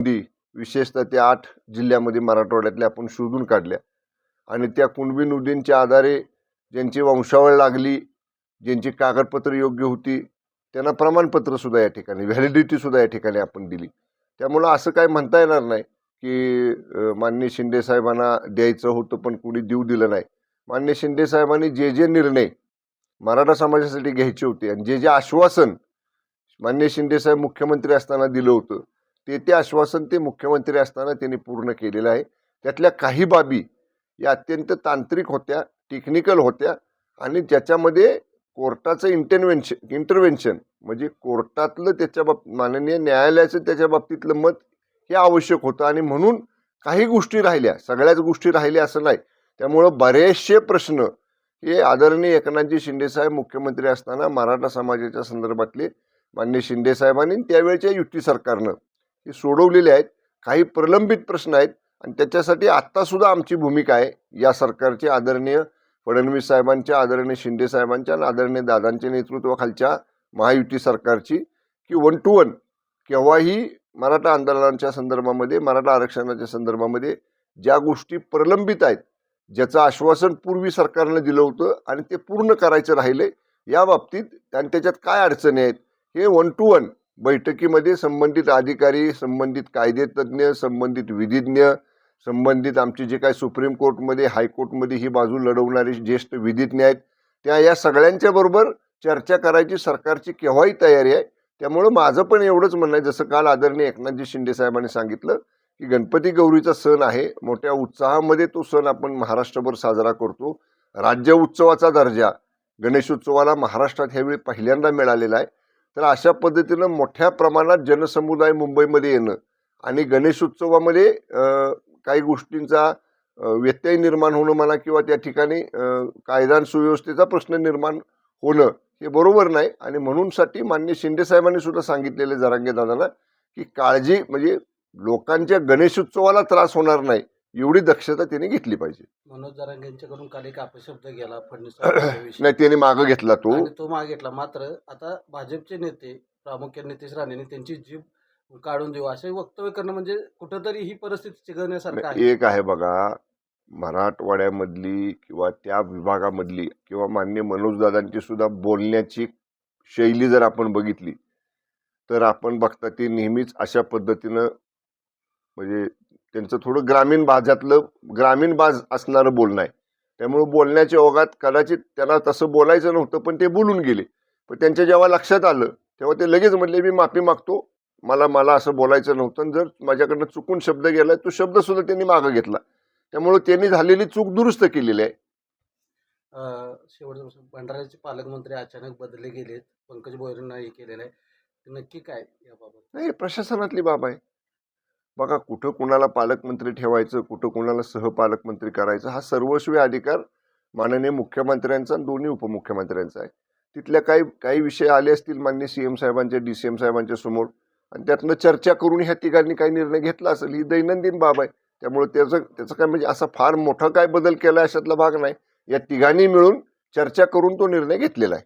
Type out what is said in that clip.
कुंडी विशेषतः त्या आठ जिल्ह्यामध्ये मराठवाड्यातल्या आपण शोधून काढल्या. आणि त्या कुणबी नदींच्या आधारे ज्यांची वंशावळ लागली ज्यांची कागदपत्र योग्य होती त्यांना प्रमाणपत्रसुद्धा या ठिकाणी व्हॅलिडिटीसुद्धा या ठिकाणी आपण दिली. त्यामुळं असं काय म्हणता येणार नाही की मान्य शिंदेसाहेबांना द्यायचं होतं पण कुणी देऊ दिलं नाही. मान्य शिंदेसाहेबांनी जे जे निर्णय मराठा समाजासाठी घ्यायचे होते आणि जे जे आश्वासन मान्य शिंदेसाहेब मुख्यमंत्री असताना दिलं होतं ते ते आश्वासन ते मुख्यमंत्री असताना त्यांनी पूर्ण केलेलं आहे. त्यातल्या काही बाबी या अत्यंत तांत्रिक होत्या टेक्निकल होत्या आणि ज्याच्यामध्ये कोर्टाचं इंटरव्हेन्शन इंटरव्हेन्शन म्हणजे कोर्टातलं त्याच्या बाब माननीय न्यायालयाचं त्याच्या बाबतीतलं मत हे आवश्यक होतं आणि म्हणून काही गोष्टी राहिल्या सगळ्याच गोष्टी राहिल्या असं नाही. त्यामुळं बरेचसे प्रश्न हे आदरणीय एकनाथजी शिंदेसाहेब मुख्यमंत्री असताना मराठा समाजाच्या संदर्भातले मान्य शिंदेसाहेबांनी आणि त्यावेळच्या युती सरकारनं हे सोडवलेले आहेत. काही प्रलंबित प्रश्न आहेत आणि त्याच्यासाठी आत्तासुद्धा आमची भूमिका आहे. या सरकारचे आदरणीय फडणवीस साहेबांच्या आदरणीय शिंदे साहेबांच्या आणि आदरणीय दादांच्या नेतृत्वाखालच्या महायुती सरकारची की वन टू वन केव्हाही मराठा आंदोलनाच्या संदर्भामध्ये मराठा आरक्षणाच्या संदर्भामध्ये ज्या गोष्टी प्रलंबित आहेत ज्याचं आश्वासन पूर्वी सरकारनं दिलं होतं आणि ते पूर्ण करायचं राहिले या बाबतीत आणि त्याच्यात काय अडचणी आहेत हे वन टू वन बैठकीमध्ये संबंधित अधिकारी संबंधित कायदेतज्ञ संबंधित विधिज्ञ संबंधित आमचे जे काय सुप्रीम कोर्टमध्ये हायकोर्टमध्ये ही बाजू लढवणारे ज्येष्ठ विधिज्ञ आहेत त्या या सगळ्यांच्या बरोबर चर्चा करायची सरकारची केव्हाही तयारी आहे. त्यामुळं माझं पण एवढंच म्हणणं आहे जसं काल आदरणीय एकनाथजी शिंदे साहेबांनी सांगितलं की गणपती गौरीचा सण आहे मोठ्या उत्साहामध्ये तो सण आपण महाराष्ट्रभर साजरा करतो. राज्य उत्सवाचा दर्जा गणेशोत्सवाला महाराष्ट्रात ह्यावेळी पहिल्यांदा मिळालेला आहे. तर अशा पद्धतीनं मोठ्या प्रमाणात जनसमुदाय मुंबईमध्ये येणं आणि गणेशोत्सवामध्ये काही गोष्टींचा व्यत्यय निर्माण होणं म्हणा किंवा त्या ठिकाणी कायदा सुव्यवस्थेचा प्रश्न निर्माण होणं हे बरोबर नाही. आणि म्हणूनसाठी मान्य शिंदे साहेबांनी सुद्धा सांगितलेले जरांगे दादांना की काळजी म्हणजे लोकांच्या गणेशोत्सवाला त्रास होणार नाही. एवढी दक्षता त्यांनी घेतली पाहिजे. मनोज जरांगे यांच्याकडून काल एक अपशब्द गेला फडणवीस. नाही त्याने मागं घेतला तो. आणि तो मागे घेतला. मात्र आता भाजपचे नेते प्रामुख्याने नितेश राणेंनी त्यांची जीभ काढून देऊ असे वक्तव्य करणं म्हणजे कुठंतरी ही परिस्थिती चिघळण्यासारखं आहे. एक आहे बघा मराठवाड्यामधली किंवा त्या विभागामधली किंवा मान्य मनोजदादांची सुद्धा बोलण्याची शैली जर आपण बघितली तर आपण बघता ते नेहमीच अशा पद्धतीनं म्हणजे त्यांचं थोडं ग्रामीण भागातलं ग्रामीण बाज असणारं बोलणं आहे. त्यामुळं बोलण्याच्या ओघात कदाचित त्यांना तसं बोलायचं नव्हतं पण ते बोलून गेले. पण त्यांच्या जेव्हा लक्षात आलं तेव्हा ते लगेच म्हणले मी माफी मागतो. मला मला असं बोलायचं नव्हतं. आणि जर माझ्याकडनं चुकून शब्द गेला तो शब्दसुद्धा त्यांनी मागं घेतला. त्यामुळं त्यांनी झालेली चूक दुरुस्त केलेली आहे. शेवटचं. भंडाऱ्याचे पालकमंत्री अचानक बदलले गेलेत. पंकज भोयरेंना हे केलेलं आहे. नक्की काय याबाबत? नाही प्रशासनातली बाब आहे. बघा कुठं कुणाला पालकमंत्री ठेवायचं कुठं कुणाला सहपालकमंत्री करायचं हा सर्वस्वी अधिकार माननीय मुख्यमंत्र्यांचा आणि दोन्ही उपमुख्यमंत्र्यांचा आहे. तिथल्या काही काही विषय आले असतील मान्य सी एम साहेबांच्या डी सी एम साहेबांच्या समोर आणि त्यातनं चर्चा करून ह्या तिघांनी काही निर्णय घेतला असेल ही दैनंदिन बाब आहे. त्यामुळे त्याचं त्याचं काय म्हणजे असा फार मोठा काय बदल केला अशातला भाग नाही. या तिघांनी मिळून चर्चा करून तो निर्णय घेतलेला आहे.